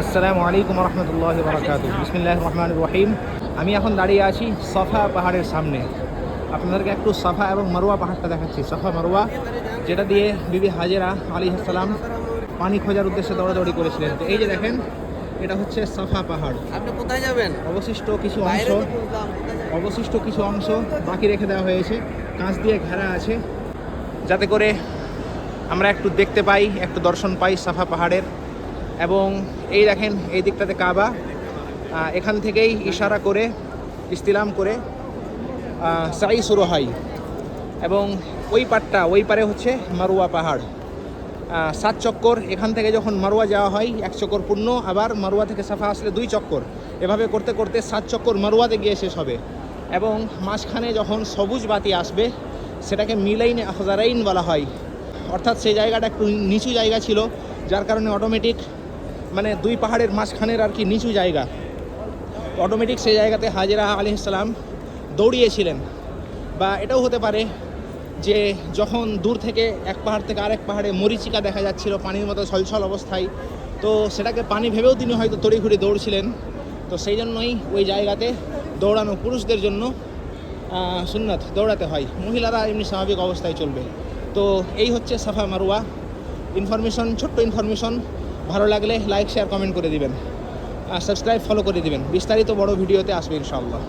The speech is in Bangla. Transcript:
আসসালামু আলাইকুম রহমতুল্লাহ বরকাত বিসমিল্লাহ রহমান রহিম। আমি এখন দাঁড়িয়ে আছি সফা পাহাড়ের সামনে। আপনাদেরকে একটু সফা এবং মারোয়া পাহাড়টা দেখাচ্ছি। সফা মারোয়া যেটা দিয়ে বিবি হাজেরা আলী আসসালাম পানি খোঁজার উদ্দেশ্যে দৌড়াদৌড়ি করেছিলেন। তো এই যে দেখেন এটা হচ্ছে সফা পাহাড়। আপনি কোথায় যাবেন? অবশিষ্ট কিছু অংশ? অবশিষ্ট কিছু অংশ বাকি রেখে দেওয়া হয়েছে। কাঁচ দিয়ে ঘেরা আছে। যাতে করে আমরা একটু দেখতে পাই একটু দর্শন পাই সাফা পাহাড়ের। এবং এই দেখেন, এই দিকটাতে কাবা। এখান থেকেই ইশারা করে, ইস্তিলাম করে সাই শুরু হয়। এবং ওই পাটটা, ওই পারে হচ্ছে মারুয়া পাহাড়। সাত চক্কর, এখান থেকে যখন মারুয়া যাওয়া হয়, এক চক্কর পূর্ণ, আবার মারুয়া থেকে সাফা আসলে দুই চক্কর। এভাবে করতে করতে সাত চক্কর মারুয়াতে গিয়ে শেষ হবে। এবং মাঝখানে যখন সবুজ বাতি আসবে, সেটাকে মিলাইন আখজারাইন বলা হয়। অর্থাৎ সেই জায়গাটা একটু নিচু জায়গা ছিল, যার কারণে অটোমেটিক মানে দুই পাহাড়ের মাঝখানের আর কি নিচু জায়গা। অটোমেটিক সেই জায়গাতে হাজিরা আলি ইসলাম দৌড়িয়েছিলেন। বা এটাও হতে পারে যে যখন দূর থেকে এক পাহাড় থেকে আরেক পাহাড়ে মরিচিকা দেখা যাচ্ছিল, পানির মতো ছলছল অবস্থায়, তো সেটাকে পানি ভেবেও তিনি হয়তো তড়িঘড়ি দৌড়ছিলেন। তো সেই জন্যই ওই জায়গাতে দৌড়ানো পুরুষদের জন্য সুন্নত দৌড়াতে হয়। মহিলারা এমনি স্বাভাবিক অবস্থায় চলবে। তো এই হচ্ছে সাফা মারুয়া ইনফরমেশন ছোট্ট ইনফরমেশন ভালো লাগলে লাইক শেয়ার কমেন্ট করে দিবেন। আর সাবস্ক্রাইব ফলো করে দিবেন। বিস্তারিত বড় ভিডিওতে আসবে ইনশাআল্লাহ।